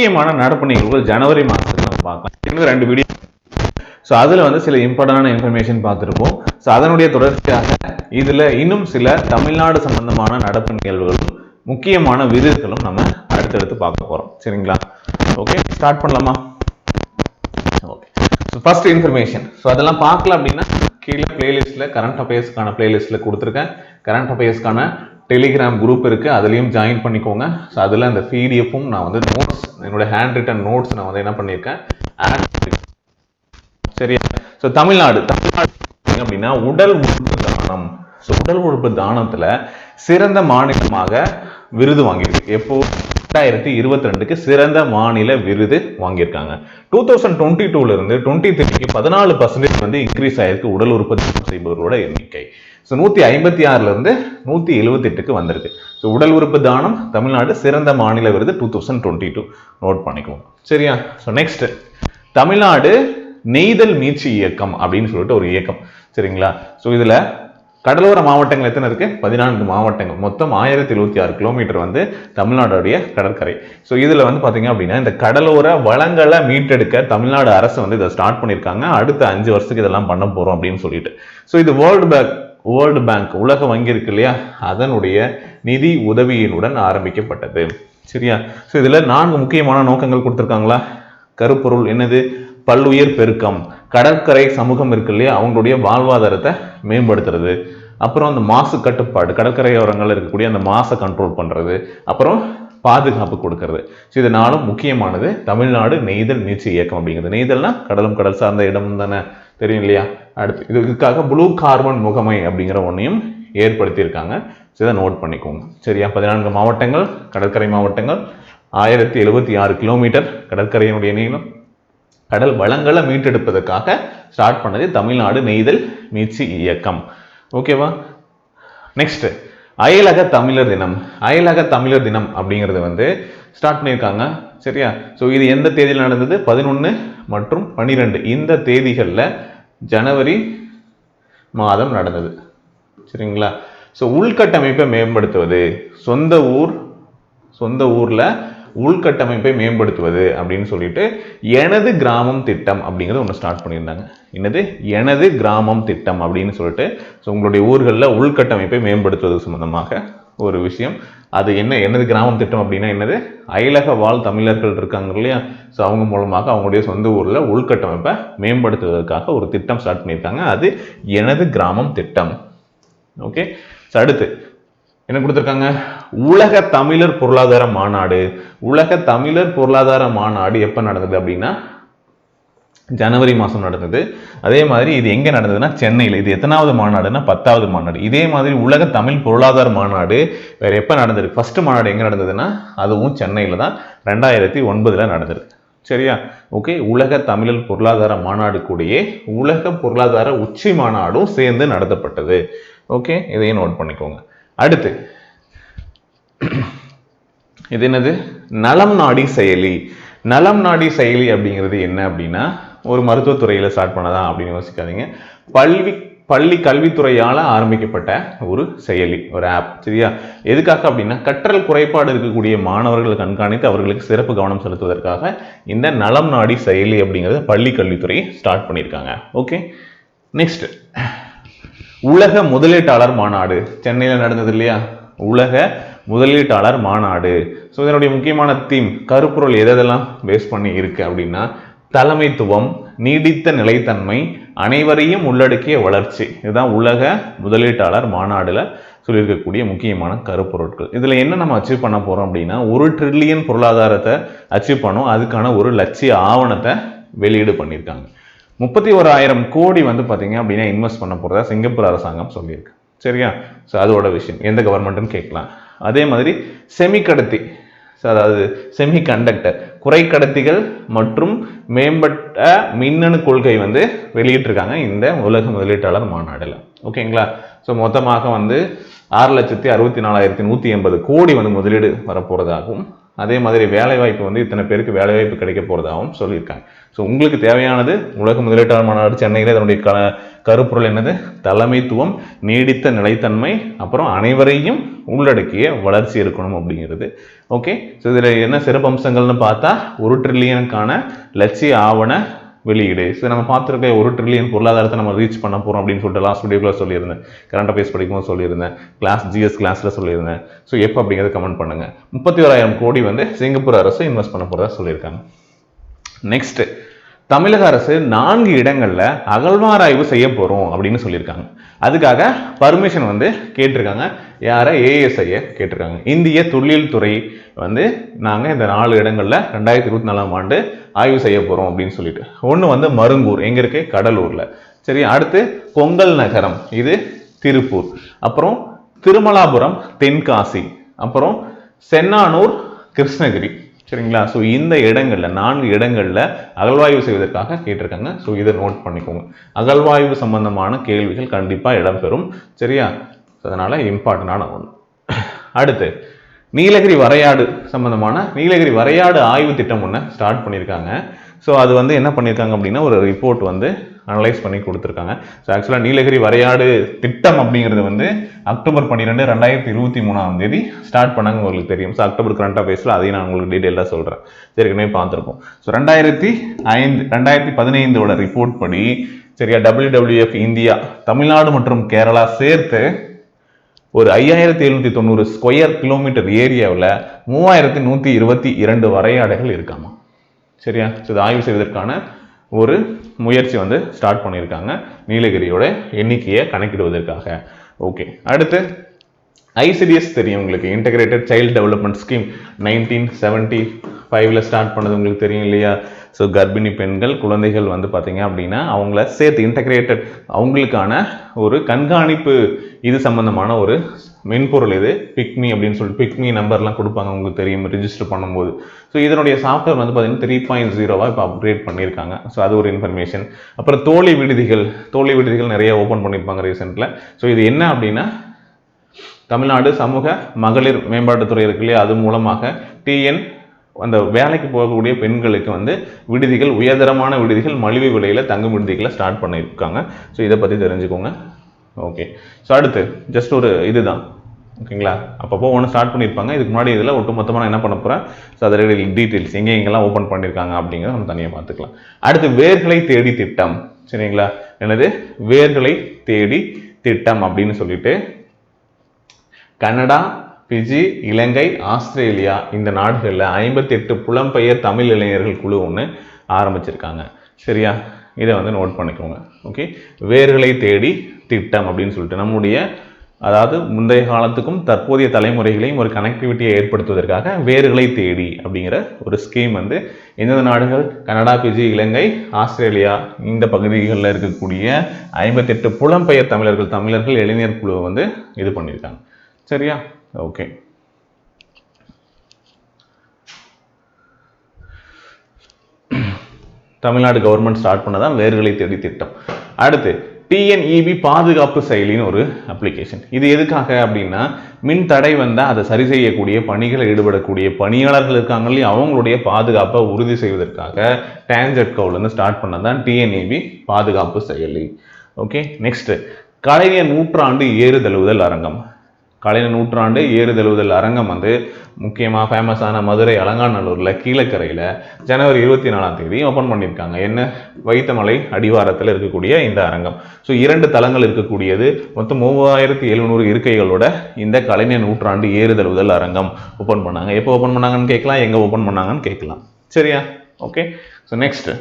முக்கியமான நடப்பு நிகழ்வுகள் ஜனவரி மாதத்தில் நம்ம பார்க்கலாம். இன்னும் ரெண்டு வீடியோ ஸோ அதில் வந்து சில இம்பார்ட்டண்டான இன்ஃபர்மேஷன் பார்த்துருப்போம். ஸோ அதனுடைய தொடர்ச்சியாக இதில் இன்னும் சில தமிழ்நாடு சம்பந்தமான நடப்பு நிகழ்வுகளும் முக்கியமான விருதுகளும் நம்ம அடுத்தடுத்து பார்க்க போகிறோம் சரிங்களா? ஓகே ஸ்டார்ட் பண்ணலாமா? Okay so first information so அதெல்லாம் பார்க்கல அப்படின்னா கீழே பிளேலிஸ்ட்டில் கரண்ட் அஃபேர்ஸ்க்கான பிளேலிஸ்ட்டில் கொடுத்துருக்கேன். கரண்ட் அஃபேர்ஸ்க்கான டெலிகிராம் குரூப் இருக்குது அதுலேயும் ஜாயின் பண்ணிக்கோங்க. ஸோ அதில் அந்த பிடிஎஃப்பும் நான் வந்து நோட்ஸ் என்னோட ஹேண்ட் ரிட்டன் நோட்ஸ் நான் வந்து என்ன பண்ணியிருக்கேன்? ஆட் சரியா? ஸோ தமிழ்நாடு தமிழ்நாடு பார்த்தீங்க அப்படின்னா உடல் உறுப்பு தானம். ஸோ உடல் உறுப்பு தானத்துல சிறந்த மாநிலமாக விருது வாங்கியிருக்கு. எப்போ? ரெண்டாயிரத்தி இருபத்தி ரெண்டுக்கு சிறந்த மாநில விருது வாங்கியிருக்காங்க. டூ தௌசண்ட் டுவெண்ட்டி டூல இருந்து டுவெண்ட்டி த்ரீக்கு பதினாலு பர்சன்டேஜ் வந்து இன்க்ரீஸ் ஆயிருக்கு உடல் உற்பத்தி செய்பவர்களோட எண்ணிக்கை. ஸோ நூற்றி ஐம்பத்தி ஆறுல இருந்து நூற்றி எழுபத்தெட்டுக்கு வந்திருக்கு. ஸோ உடல் உறுப்பு தானம் தமிழ்நாடு சிறந்த மாநில விருது two thousand twenty two note பண்ணிக்குவோம். சரியா? ஸோ நெக்ஸ்ட் தமிழ்நாடு நெய்தல் மீட்சி இயக்கம் அப்படின்னு சொல்லிட்டு ஒரு இயக்கம். சரிங்களா? ஸோ இதில் கடலோர மாவட்டங்கள் எத்தனை இருக்குது பதினான்கு மாவட்டங்கள். மொத்தம் ஆயிரத்தி எழுபத்தி ஆறு கிலோமீட்டர் வந்து தமிழ்நாடுடைய கடற்கரை. ஸோ இதில் வந்து பார்த்திங்க அப்படின்னா இந்த கடலோர வளங்களை மீட்டெடுக்க தமிழ்நாடு அரசு வந்து இதை ஸ்டார்ட் பண்ணியிருக்காங்க. அடுத்த அஞ்சு வருஷத்துக்கு இதெல்லாம் பண்ண போகிறோம் அப்படின்னு சொல்லிட்டு. ஸோ இது வேர்ல்டு பேங்க் வேர்ல்டு பேங்க் உலக வங்கி இருக்கு இல்லையா? அதனுடைய நிதி உதவியினுடன் ஆரம்பிக்கப்பட்டது. சரியா? ஸோ இதில் நான்கு முக்கியமான நோக்கங்கள் கொடுத்துருக்காங்களா? கருப்பொருள் என்னது? பல்லுயிர் பெருக்கம் கடற்கரை சமூகம் இருக்கு இல்லையா அவங்களுடைய வாழ்வாதாரத்தை மேம்படுத்துறது. அப்புறம் அந்த மாசு கட்டுப்பாடு கடற்கரையோரங்களில் இருக்கக்கூடிய அந்த மாசை கண்ட்ரோல் பண்ணுறது அப்புறம் பாதுகாப்பு கொடுக்கறது. ஸோ இதனாலும் முக்கியமானது. தமிழ்நாடு நெய்தல் நீச்சல் இயக்கம் அப்படிங்கிறது. நெய்தல்னா கடலும் கடல் சார்ந்த இடம் தானே. தெரியும் இல்லையா? அடுத்து இது இதுக்காக ப்ளூ கார்பன் முகமை அப்படிங்கிற ஒன்றையும் ஏற்படுத்தியிருக்காங்க. ஸோ இதை நோட் பண்ணிக்கோங்க. சரியா? பதினான்கு மாவட்டங்கள் கடற்கரை மாவட்டங்கள் ஆயிரத்தி எழுபத்தி ஆறு கிலோமீட்டர் கடற்கரையினுடைய நீளம் கடல் வளங்களை மீட்டெடுப்பதற்காக ஸ்டார்ட் பண்ணது தமிழ்நாடு நெய்தல் மீட்சி இயக்கம். ஓகேவா நெக்ஸ்ட் அயலக தமிழர் தினம். அயலக தமிழர் தினம் அப்படிங்கிறது வந்து ஸ்டார்ட் பண்ணியிருக்காங்க. சரியா? ஸோ இது எந்த தேதியில் நடந்தது? பதினொன்று மற்றும் பன்னிரெண்டு. இந்த தேதிகளில் ஜனவரி மாதம் நடந்தது. சரிங்களா? ஸோ உள்கட்டமைப்பை மேம்படுத்துவது. சொந்த ஊர் சொந்த ஊரில் உள்கட்டமைப்பை மேம்படுத்துவது அப்படின்னு சொல்லிட்டு எனது கிராமம் திட்டம் அப்படிங்கிறது ஒன்று ஸ்டார்ட் பண்ணியிருந்தாங்க. என்னது? எனது கிராமம் திட்டம் அப்படின்னு சொல்லிட்டு. ஸோ உங்களுடைய ஊர்களில் உள்கட்டமைப்பை மேம்படுத்துவது சம்மந்தமாக ஒரு விஷயம். அது என்ன? எனது கிராமம் திட்டம் அப்படின்னா என்னது? அயலக வாழ் தமிழர்கள் இருக்காங்க இல்லையா? ஸோ அவங்க மூலமாக அவங்களுடைய சொந்த ஊரில் உள்கட்டமைப்பை மேம்படுத்துவதற்காக ஒரு திட்டம் ஸ்டார்ட் பண்ணியிருக்காங்க. அது எனது கிராமம் திட்டம். ஓகே அடுத்து. என்ன கொடுத்துருக்காங்க? உலக தமிழர் பொருளாதார மாநாடு. உலக தமிழர் பொருளாதார மாநாடு எப்போ நடந்தது அப்படின்னா ஜனவரி மாதம் நடந்தது. அதே மாதிரி இது எங்கே நடந்ததுன்னா சென்னையில். இது எத்தனாவது மாநாடுன்னா பத்தாவது மாநாடு. இதே மாதிரி உலக தமிழ் பொருளாதார மாநாடு வேறு எப்போ நடந்திருக்கு? ஃபர்ஸ்ட் மாநாடு எங்கே நடந்ததுன்னா அதுவும் சென்னையில் தான். ரெண்டாயிரத்தி ஒன்பதில் நடந்திருக்கு சரியா? ஓகே உலக தமிழர் பொருளாதார மாநாடு கூடயே உலக பொருளாதார உச்சி மாநாடும் சேர்ந்து நடத்தப்பட்டது. ஓகே இதையும் நோட் பண்ணிக்கோங்க. அடுத்து இது என்னது? நலம் நாடி செயலி. நலம் நாடி செயலி அப்படிங்கிறது என்ன அப்படின்னா ஒரு மருத்துவத்துறையில் ஸ்டார்ட் பண்ணதா அப்படின்னு யோசிக்காதீங்க. பல்வி பள்ளி கல்வித்துறையால் ஆரம்பிக்கப்பட்ட ஒரு செயலி ஒரு ஆப் சரியா? எதுக்காக அப்படின்னா கற்றல் குறைபாடு இருக்கக்கூடிய மாணவர்கள் கண்காணித்து அவர்களுக்கு சிறப்பு கவனம் செலுத்துவதற்காக இந்த நலம் நாடி செயலி அப்படிங்கிறத பள்ளி கல்வித்துறை ஸ்டார்ட் பண்ணியிருக்காங்க. ஓகே நெக்ஸ்ட் உலக முதலீட்டாளர் மாநாடு. சென்னையில் நடந்தது இல்லையா? உலக முதலீட்டாளர் மாநாடு. ஸோ இதனுடைய முக்கியமான தீம் கருப்பொருள் எதெல்லாம் பேஸ் பண்ணி இருக்கு அப்படின்னா தலைமைத்துவம் நீடித்த நிலைத்தன்மை அனைவரையும் உள்ளடக்கிய வளர்ச்சி. இதுதான் உலக முதலீட்டாளர் மாநாடுல சொல்லியிருக்கக்கூடிய முக்கியமான கருப்பொருட்கள். இதில் என்ன நம்ம அச்சீவ் பண்ண போகிறோம் அப்படின்னா ஒரு ட்ரில்லியன் பொருளாதாரத்தை அச்சீவ் பண்ணோம். அதுக்கான ஒரு லட்சிய ஆவணத்தை வெளியீடு பண்ணியிருக்காங்க. முப்பத்தி ஓராயிரம் கோடி வந்து பார்த்தீங்க அப்படின்னா இன்வெஸ்ட் பண்ண போகிறதா சிங்கப்பூர் அரசாங்கம் சொல்லியிருக்கு. சரியா? ஸோ அதோட விஷயம். எந்த கவர்மெண்ட்டுன்னு கேட்கலாம். அதே மாதிரி செமி கடத்தி ஸோ அதாவது செமி கண்டக்டர் குறைக்கடத்திகள் மற்றும் மேம்பட்ட மின்னணு கொள்கை வந்து வெளியிட்டிருக்காங்க இந்த உலக முதலீட்டாளர் மாநாடில். ஓகேங்களா ஸோ மொத்தமாக வந்து ஆறு லட்சத்தி அறுபத்தி நாலாயிரத்தி நூற்றி எண்பது கோடி வந்து முதலீடு வரப்போகிறதாகவும் அதே மாதிரி வேலைவாய்ப்பு வந்து இத்தனை பேருக்கு வேலைவாய்ப்பு கிடைக்க போகிறதாகவும் சொல்லியிருக்காங்க. ஸோ உங்களுக்கு தேவையானது உலக முதலீட்டாளர் மாநாடு சென்னையில் அதனுடைய க கருப்பொருள் என்னது? தலைமைத்துவம் நீடித்த நிலைத்தன்மை அப்புறம் அனைவரையும் உள்ளடக்கிய வளர்ச்சி இருக்கணும் அப்படிங்கிறது. ஓகே ஸோ இதில் என்ன சிறப்பம்சங்கள்னு பார்த்தா ஒரு ட்ரில்லியனுக்கான லட்சிய ஆவண வெளியீடு. ஸோ நம்ம பார்த்துருக்க ஒரு ட்ரில்லியன் பொருளாதாரத்தை நம்ம ரீச் பண்ண போகிறோம் அப்படின்னு சொல்லிட்டு லாஸ்ட் வீடியோக்குள்ள சொல்லியிருந்தேன். கரண்ட் அஃபேர்ஸ் படிக்கும்போது சொல்லியிருந்தேன். கிளாஸ் ஜிஎஸ் கிளாஸில் சொல்லியிருந்தேன். ஸோ எப்போ அப்படிங்கிறத கமெண்ட் பண்ணுங்க. முப்பத்தி ஓராயிரம் கோடி வந்து சிங்கப்பூர் அரசு இன்வெஸ்ட் பண்ண போகிறதா சொல்லியிருக்காங்க. நெக்ஸ்ட் தமிழக அரசு நான்கு இடங்களில் அகழ்வாராய்வு செய்ய போகிறோம் அப்படின்னு சொல்லியிருக்காங்க. அதுக்காக பர்மிஷன் வந்து கேட்டிருக்காங்க. யாரை? ஏஎஸ்ஐயை கேட்டிருக்காங்க. இந்திய தொழில்துறை வந்து நாங்கள் இந்த நாலு இடங்களில் ரெண்டாயிரத்தி இருபத்தி நாலாம் ஆண்டு ஆய்வு செய்ய போகிறோம் அப்படின்னு சொல்லிட்டு. ஒன்று வந்து மருங்கூர். எங்கே இருக்கு? கடலூரில். சரி அடுத்து பொங்கல் நகரம். இது திருப்பூர். அப்புறம் திருமலாபுரம் தென்காசி. அப்புறம் சென்னானூர் கிருஷ்ணகிரி. சரிங்களா? ஸோ இந்த இடங்களில் நான்கு இடங்களில் அகழ்வாய்வு செய்வதற்காக கேட்டிருக்காங்க. ஸோ இதை நோட் பண்ணிக்கோங்க. அகழ்வாய்வு சம்பந்தமான கேள்விகள் கண்டிப்பாக இடம்பெறும். சரியா? அதனால் இம்பார்ட்டண்டான ஒன்று அடுத்து நீலகிரி வரையாடு சம்பந்தமான நீலகிரி வரையாடு ஆய்வு திட்டம் ஒன்று ஸ்டார்ட் பண்ணியிருக்காங்க. ஸோ அது வந்து என்ன பண்ணியிருக்காங்க அப்படின்னா ஒரு ரிப்போர்ட் வந்து அனலைஸ் பண்ணி கொடுத்துருக்காங்க. ஸோ ஆக்சுவலாக நீலகிரி வரையாடு திட்டம் அப்படிங்கிறது வந்து அக்டோபர் பன்னிரெண்டு ரெண்டாயிரத்தி இருபத்தி மூணாம் தேதி ஸ்டார்ட் பண்ணாங்க உங்களுக்கு தெரியும். ஸோ அக்டோபர் கரண்ட் அஃபேர்ஸில் அதையும் நான் உங்களுக்கு டீட்டெயிலாக சொல்கிறேன் ஏற்கனவே பார்த்துருப்போம். ஸோ ரெண்டாயிரத்தி ஐந்து ரெண்டாயிரத்தி பதினைந்தோட ரிப்போர்ட் படி சரியா டபிள்யூடபிள்யூஎஃப் இந்தியா தமிழ்நாடு மற்றும் கேரளா சேர்த்து ஒரு ஐயாயிரத்தி எழுநூத்தி தொண்ணூறு ஸ்கொயர் கிலோமீட்டர் ஏரியாவில் மூவாயிரத்தி நூற்றி இருபத்தி இரண்டு வரையாடைகள் இருக்காமா? சரியா? ஸோ ஆய்வு செய்வதற்கான ஒரு முயற்சி வந்து ஸ்டார்ட் பண்ணியிருக்காங்க. நீலகிரியோட எண்ணிக்கையை கணக்கிடுவதற்காக. ஓகே அடுத்து ஐசிடிஎஸ் தெரியும் உங்களுக்கு. Integrated child development scheme nineteen seventy ஃபைவ்ல ஸ்டார்ட் பண்ணது உங்களுக்கு தெரியும் இல்லையா? ஸோ கர்ப்பிணி பெண்கள் குழந்தைகள் வந்து பார்த்தீங்க அப்படின்னா அவங்கள சேர்த்து இன்டகிரேட்டட் அவங்களுக்கான ஒரு கண்காணிப்பு இது சம்பந்தமான ஒரு மென்பொருள் இது பிக்மி அப்படின்னு சொல்லிட்டு பிக்மி நம்பர்லாம் கொடுப்பாங்க உங்களுக்கு தெரியும் ரிஜிஸ்டர் பண்ணும்போது. ஸோ இதனுடைய சாஃப்ட்வேர் வந்து பார்த்தீங்கன்னா த்ரீ பாயிண்ட் ஜீரோவாக இப்போ அப்கிரேட் பண்ணியிருக்காங்க. ஸோ அது ஒரு இன்ஃபர்மேஷன் அப்புறம் தோழி விடுதிகள் தோழி விடுதிகள் நிறைய ஓப்பன் பண்ணியிருப்பாங்க ரீசெண்டில் ஸோ இது என்ன அப்படின்னா தமிழ்நாடு சமூக மகளிர் மேம்பாட்டுத்துறை இருக்கு இல்லையா? அது மூலமாக டிஎன் அந்த வேலைக்கு போகக்கூடிய பெண்களுக்கு வந்து விடுதிகள் உயர்தரமான விடுதிகள் மலிவு விலையில் தங்கும் விடுதிகளை ஸ்டார்ட் பண்ணியிருக்காங்க. ஸோ இதை பற்றி தெரிஞ்சுக்கோங்க. ஓகே ஸோ அடுத்து ஜஸ்ட் ஒரு இதுதான். ஓகேங்களா அப்பப்போ ஒன்று ஸ்டார்ட் பண்ணியிருப்பாங்க. இதுக்கு முன்னாடி இதில் ஒட்டுமொத்தமாக நான் என்ன பண்ண போகிறேன் ஸோ அதோட டீட்டெயில்ஸ் எங்கே எங்கெல்லாம் ஓப்பன் பண்ணியிருக்காங்க அப்படிங்கிறத நம்ம தனியாக பார்த்துக்கலாம். அடுத்து வேர்களை தேடி திட்டம். சரிங்களா? என்னது? வேர்களை தேடி திட்டம் அப்படின்னு சொல்லிட்டு கனடா பிஜி இலங்கை ஆஸ்திரேலியா இந்த நாடுகளில் ஐம்பத்தி எட்டு புலம்பெயர் தமிழ் இளைஞர்கள் குழு ஒன்று ஆரம்பிச்சிருக்காங்க. சரியா? இதை வந்து நோட் பண்ணிக்கோங்க. ஓகே வேர்களை தேடி திட்டம் அப்படின்னு சொல்லிட்டு நம்முடைய அதாவது முந்தைய காலத்துக்கும் தற்போதைய தலைமுறைகளையும் ஒரு கனெக்டிவிட்டியை ஏற்படுத்துவதற்காக வேர்களை தேடி அப்படிங்கிற ஒரு ஸ்கீம் வந்து எந்தெந்த நாடுகள்? கனடா பிஜி இலங்கை ஆஸ்திரேலியா இந்த பகுதிகளில் இருக்கக்கூடிய ஐம்பத்தெட்டு புலம்பெயர் தமிழர்கள் தமிழர்கள் இளைஞர் குழுவை வந்து இது பண்ணியிருக்காங்க. சரியா? ஓகே தமிழ்நாடு கவர்மெண்ட் ஸ்டார்ட் பண்ணதான் வேர்களை தேடி திட்டம். அடுத்து டிஎன்இபி பாதுகாப்பு செயலின்னு ஒரு அப்ளிகேஷன் இது எதுக்காக அப்படின்னா மின் தடை வந்தால் அதை சரி செய்யக்கூடிய பணிகளை ஈடுபடக்கூடிய பணியாளர்கள் இருக்காங்க இல்லையா அவங்களுடைய பாதுகாப்பை உறுதி செய்வதற்காக டேஞ்சட் கவுலேருந்து ஸ்டார்ட் பண்ணதான் டிஎன்இபி பாதுகாப்பு செயலி. ஓகே நெக்ஸ்ட் கலைஞர் நூற்றாண்டு ஏறுதழுவுதல் அரங்கம். கலைஞர் நூற்றாண்டு ஏறுதழுவுதல் அரங்கம் வந்து முக்கியமாக ஃபேமஸான மதுரை அலங்காநல்லூரில் கீழக்கரையில் ஜனவரி இருபத்தி நாலாம் தேதி ஓப்பன் பண்ணியிருக்காங்க. என்ன? வைத்தமலை அடிவாரத்தில் இருக்கக்கூடிய இந்த அரங்கம். ஸோ இரண்டு தளங்கள் இருக்கக்கூடியது. மொத்தம் மூவாயிரத்தி எழுநூறு இருக்கைகளோட இந்த கலைஞர் நூற்றாண்டு ஏறுதழுவுதல் அரங்கம் ஓப்பன் பண்ணாங்க. எப்போ ஓப்பன் பண்ணாங்கன்னு கேட்கலாம் எங்கே ஓப்பன் பண்ணாங்கன்னு கேட்கலாம். சரியா? ஓகே ஸோ நெக்ஸ்ட்டு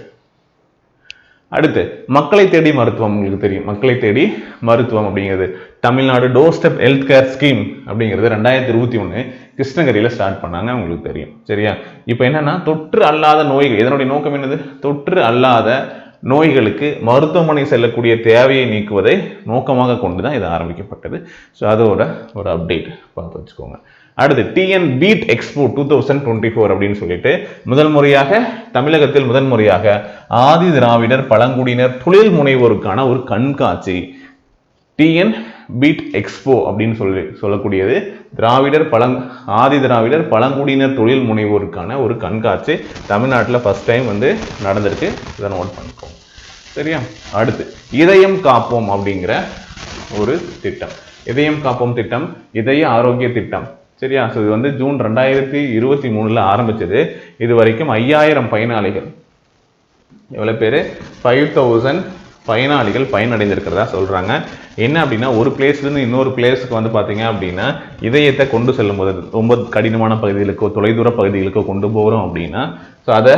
அடுத்து மக்களை தேடி மருத்துவம் உங்களுக்கு தெரியும். மக்களை தேடி மருத்துவம் அப்படிங்கிறது. Tamil Nadu doorstep health care scheme அப்படிங்கிறது ரெண்டாயிரத்தி இருபத்தி ஒன்று கிருஷ்ணகிரியில் ஸ்டார்ட் பண்ணாங்க உங்களுக்கு தெரியும். சரியா? இப்போ என்னன்னா தொற்று அல்லாத நோய்கள் இதனுடைய நோக்கம் என்னது? தொற்று அல்லாத நோய்களுக்கு மருத்துவமனை செல்லக்கூடிய தேவையை நீக்குவதை நோக்கமாக கொண்டு தான் இது ஆரம்பிக்கப்பட்டது. ஸோ அதோட ஒரு அப்டேட் பார்த்து வச்சுக்கோங்க. அடுத்து TN beat expo two thousand twenty four அப்படின்னு சொல்லிட்டு முதல் முறையாக தமிழகத்தில் முதல் முறையாக ஆதி திராவிடர் பழங்குடியினர் தொழில் முனைவோருக்கான ஒரு கண்காட்சி டிஎன் பீட் எக்ஸ்போ அப்படின்னு சொல்லி சொல்லக்கூடியது. திராவிடர் பழங் ஆதி திராவிடர் பழங்குடியினர் தொழில் முனைவோருக்கான ஒரு கண்காட்சி தமிழ்நாட்டில் ஃபர்ஸ்ட் டைம் வந்து நடந்திருக்கு. இதை நோட் பண்ணிக்கோங்க. சரியா? அடுத்து இதயம் காப்போம் அப்படிங்கிற ஒரு திட்டம். இதயம் காப்போம் திட்டம் இதய ஆரோக்கிய திட்டம். சரியா ஸோ இது வந்து ஜூன் ரெண்டாயிரத்தி இருபத்தி மூணுல ஆரம்பிச்சது. இது வரைக்கும் ஐயாயிரம் பயனாளிகள். எவ்வளோ பேர்? ஃபைவ் தௌசண்ட் பயனாளிகள் பயனடைந்திருக்கிறதா சொல்கிறாங்க என்ன அப்படின்னா ஒரு பிளேஸ்லேருந்து இன்னொரு பிளேஸுக்கு வந்து பார்த்தீங்க அப்படின்னா இதயத்தை கொண்டு செல்லும் போது ரொம்ப கடினமான பகுதிகளுக்கோ தொலைதூர பகுதிகளுக்கோ கொண்டு போகிறோம் அப்படின்னா ஸோ அதை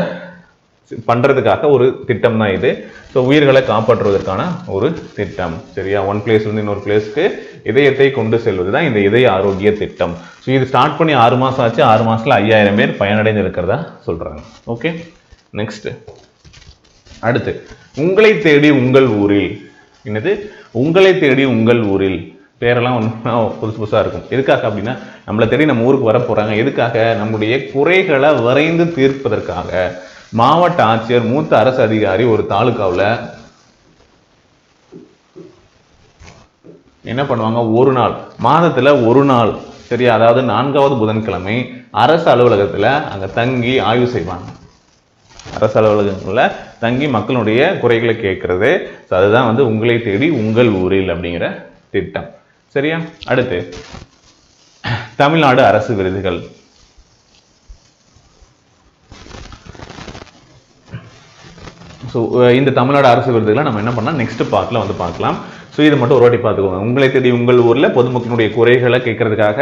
பண்ணுறதுக்காக ஒரு திட்டம் தான் இது. ஸோ உயிர்களை காப்பாற்றுவதற்கான ஒரு திட்டம் சரியா? ஒன் பிளேஸ்லேருந்து இன்னொரு பிளேஸ்க்கு இதயத்தை கொண்டு செல்வது தான் இந்த இதய ஆரோக்கிய திட்டம். ஸோ இது ஸ்டார்ட் பண்ணி ஆறு மாதம் ஆச்சு. ஆறு மாதத்தில் ஐயாயிரம் பேர் பயனடைந்து இருக்கிறதா சொல்கிறாங்க ஓகே நெக்ஸ்ட்டு அடுத்து உங்களை தேடி உங்கள் ஊரில் என்னது? உங்களை தேடி உங்கள் ஊரில் பேரெல்லாம் ஒன்று புதுசு புதுசாக இருக்கும். எதுக்காக அப்படின்னா நம்மளை தேடி நம்ம ஊருக்கு வர போகிறாங்க எதுக்காக? நம்முடைய குறைகளை விரைந்து தீர்ப்பதற்காக. மாவட்ட ஆட்சியர் மூத்த அரசு அதிகாரி ஒரு தாலுக்காவில் என்ன பண்ணுவாங்க? ஒரு நாள். மாதத்தில் ஒரு நாள். சரியா? அதாவது நான்காவது புதன்கிழமை அரசு அலுவலகத்தில் அங்கே தங்கி ஆய்வு செய்வாங்க. அரசு அலுவலகங்களில் தங்கி மக்களுடைய குறைகளை கேட்கறது. ஸோ அதுதான் வந்து உங்களை தேடி உங்கள் ஊரில் அப்படிங்கிற திட்டம். சரியா? அடுத்து தமிழ்நாடு அரசு விருதுகள். ஸோ இந்த தமிழ்நாடு அரசு விருதுகளை நம்ம என்ன பண்ணலாம்? நெக்ஸ்ட் பார்ட்டில் வந்து பார்க்கலாம். ஸோ இது மட்டும் ஒரு வாட்டி பார்த்துக்கோங்க. உங்களை தேடி உங்கள் ஊரில் பொதுமக்களுடைய குறைகளை கேட்கறதுக்காக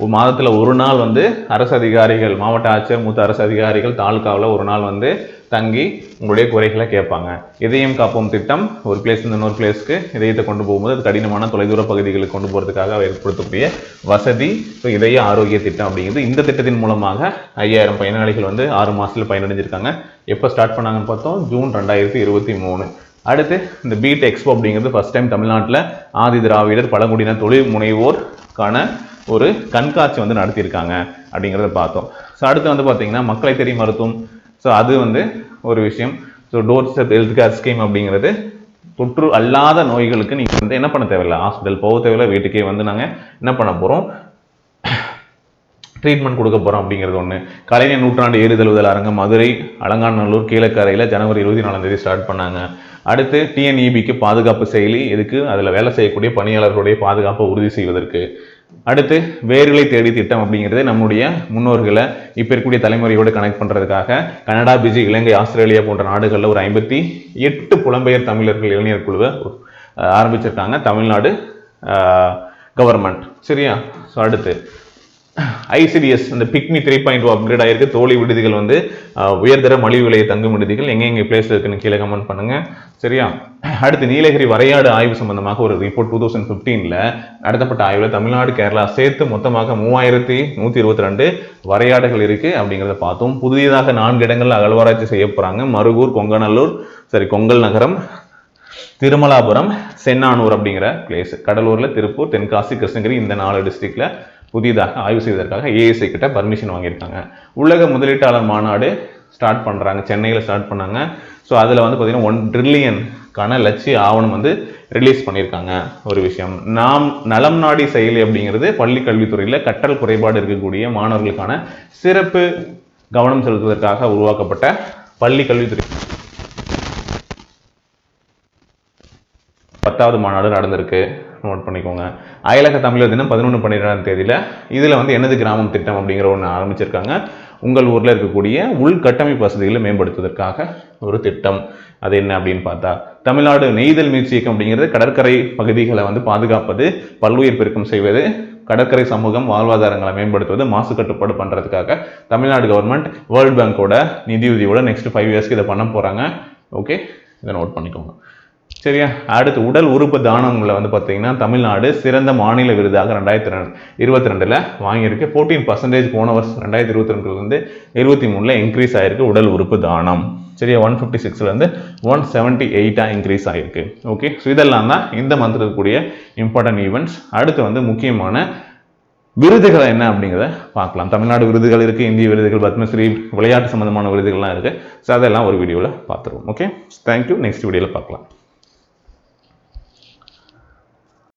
ஒரு மாதத்தில் ஒரு நாள் வந்து அரசு அதிகாரிகள் மாவட்ட ஆட்சியர் மூத்த அரசு அதிகாரிகள் தாலுக்காவில் ஒரு நாள் வந்து தங்கி உங்களுடைய குறைகளை கேட்பாங்க. இதயம் காப்போம் திட்டம் ஒரு பிளேஸ் இன்னொரு பிளேஸ்க்கு இதயத்தை கொண்டு போகும்போது அது கடினமான தொலைதூர பகுதிகளுக்கு கொண்டு போகிறதுக்காக ஏற்படுத்தக்கூடிய வசதி ஸோ இதய ஆரோக்கிய திட்டம் அப்படிங்கிறது இந்த திட்டத்தின் மூலமாக ஐயாயிரம் பயனாளிகள் வந்து ஆறு மாதத்தில் பயனடைஞ்சிருக்காங்க. எப்போ ஸ்டார்ட் பண்ணாங்கன்னு பார்த்தோம்? ஜூன் ரெண்டாயிரத்தி இருபத்தி மூணு. அடுத்து இந்த பீட் எக்ஸ்போ அப்படிங்கிறது ஃபர்ஸ்ட் டைம் தமிழ்நாட்டில் ஆதி திராவிடர் பழங்குடியின தொழில் முனைவோர்க்கான ஒரு கண்காட்சி வந்து நடத்தியிருக்காங்க அப்படிங்கிறத பார்த்தோம். ஸோ அடுத்து வந்து பார்த்தீங்கன்னா மக்களை தேடி மருத்துவம் ஸோ அது வந்து ஒரு விஷயம். So doorstep health care scheme அப்படிங்கிறது தொற்று அல்லாத நோய்களுக்கு நீங்கள் வந்து என்ன பண்ண தேவையில்லை? ஹாஸ்பிட்டல் போக தேவையில்லை வீட்டுக்கே வந்து நாங்கள் என்ன பண்ண போகிறோம் ட்ரீட்மெண்ட் கொடுக்க போகிறோம் அப்படிங்கிறது ஒன்று கலைஞர் நூற்றாண்டு ஏறுதழுதல் அரங்கம் மதுரை அலங்காநல்லூர் கீழக்கரையில் ஜனவரி இருபத்தி நாலாம் தேதி ஸ்டார்ட் பண்ணாங்க. அடுத்து டிஎன்இபிக்கு பாதுகாப்பு செயலி எதுக்கு? அதில் வேலை செய்யக்கூடிய பணியாளர்களுடைய பாதுகாப்பை உறுதி செய்வதற்கு. அடுத்து வேர்களை தேடி திட்டம் அப்படிங்கிறது நம்முடைய முன்னோர்களை இப்போ இருக்கக்கூடிய தலைமுறையோடு கனெக்ட் பண்ணுறதுக்காக கனடா பிஜி இலங்கை ஆஸ்திரேலியா போன்ற நாடுகளில் ஒரு ஐம்பத்தி எட்டு புலம்பெயர் தமிழர்கள் இளைஞர் குழுவை அஹ், ஆரம்பிச்சிருக்காங்க. தமிழ்நாடு கவர்மெண்ட் சரியா? ஸோ அடுத்து ஐசிடிஎஸ் இந்த பிக்மி த்ரீ பாயிண்ட் அப்கிரேட் ஆயிருக்கு. தோழி விடுதிகள் வந்து உயர்தர மலிவு விலையை தங்கும் விடுதிகள். எங்க பிளேஸ் இருக்குன்னு கீழே கமெண்ட் பண்ணுங்க. சரியா? அடுத்து நீலகிரி வரையாடு ஆய்வு சம்பந்தமாக ஒரு ரிப்போர்ட் டூ தௌசண்ட் ஃபிஃப்டீனில் நடத்தப்பட்ட ஆய்வில் தமிழ்நாடு கேரளா சேர்த்து மொத்தமாக மூவாயிரத்தி நூற்றி இருபத்தி ரெண்டு வரையாடுகள் இருக்கு அப்படிங்கிறத பார்த்தோம். புதியதாக நான்கு இடங்களில் அகழ்வாராய்ச்சி செய்ய போறாங்க. மருகூர் கொங்கநல்லூர் சரி கொங்கல் நகரம் திருமலாபுரம் சென்னானூர் அப்படிங்கிற பிளேஸ் கடலூரில் திருப்பூர் தென்காசி கிருஷ்ணகிரி இந்த நாலு டிஸ்ட்ரிக்டில் புதிதாக ஆய்வு செய்வதற்காக ஏஎஸ்ஐ கிட்ட பர்மிஷன் வாங்கியிருக்காங்க. உலக முதலீட்டாளர் மாநாடு ஸ்டார்ட் பண்ணுறாங்க சென்னையில் ஸ்டார்ட் பண்ணாங்க. ஸோ அதில் வந்து பார்த்திங்கன்னா ஒன் ட்ரில்லியனுக்கான லட்சிய ஆவணம் வந்து ரிலீஸ் பண்ணியிருக்காங்க. ஒரு விஷயம். நாம் நலம் நாடி செயலி அப்படிங்கிறது பள்ளி கல்வித்துறையில் கற்றல் குறைபாடு இருக்கக்கூடிய மாணவர்களுக்கான சிறப்பு கவனம் செலுத்துவதற்காக உருவாக்கப்பட்ட பள்ளி கல்வித்துறை. பத்தாவது மாநாடு நடந்திருக்கு. நோட் பண்ணிக்கோங்க. அயலக தமிழர் தினம் பதினொன்று பன்னிரெண்டாம் தேதியில் இதில் வந்து எனது கிராமம் திட்டம் அப்படிங்கிற ஒன்று ஆரம்பிச்சிருக்காங்க. உங்கள் ஊரில் இருக்கக்கூடிய உள்கட்டமைப்பு வசதிகளை மேம்படுத்துவதற்காக ஒரு திட்டம். அது என்ன அப்படின்னு பார்த்தா தமிழ்நாடு நெய்தல் மீட்சி இயக்கம் அப்படிங்கிறது கடற்கரை பகுதிகளை வந்து பாதுகாப்பது பல்லுயிர் பெருக்கம் செய்வது கடற்கரை சமூகம் வாழ்வாதாரங்களை மேம்படுத்துவது மாசு கட்டுப்பாடு பண்ணுறதுக்காக தமிழ்நாடு கவர்மெண்ட் வேர்ல்ட் பேங்கோட நிதியுதவியோட நெக்ஸ்ட் ஃபைவ் இயர்ஸ்க்கு இதை பண்ண போகிறாங்க ஓகே இதை நோட் பண்ணிக்கோங்க. சரியா? அடுத்து உடல் உறுப்பு தானங்களை வந்து பார்த்தீங்கன்னா தமிழ்நாடு சிறந்த மாநில விருதாக ரெண்டாயிரத்தி ரெண்டு இருபத்தி ரெண்டில் வாங்கியிருக்கு. ஃபோர்டீன் பர்சன்டேஜ் போன வருஷம் ரெண்டாயிரத்தி இருபத்தி ரெண்டுலேருந்து இருபத்தி மூணில் இன்க்ரீஸ் ஆகிருக்கு உடல் உறுப்பு தானம். சரியா? ஒன் ஃபிஃப்டி சிக்ஸ்லேருந்து ஒன் செவன்ட்டி எயிட்டாக இன்க்ரீஸ் ஆகிருக்கு ஓகே ஸோ இதெல்லாம் தான் இந்த மந்த் இருக்கக்கூடிய இம்பார்ட்டன்ட் ஈவெண்ட்ஸ் அடுத்து வந்து முக்கியமான விருதுகள் என்ன அப்படிங்கிறத பார்க்கலாம். தமிழ்நாடு விருதுகள் இருக்குது இந்திய விருதுகள் பத்மஸ்ரீ விளையாட்டு சம்மந்தமான விருதுகள்லாம் இருக்குது ஸோ அதெல்லாம் ஒரு வீடியோவில் பார்த்துருவோம். ஓகே தேங்க்யூ நெக்ஸ்ட் வீடியோவில் பார்க்கலாம்.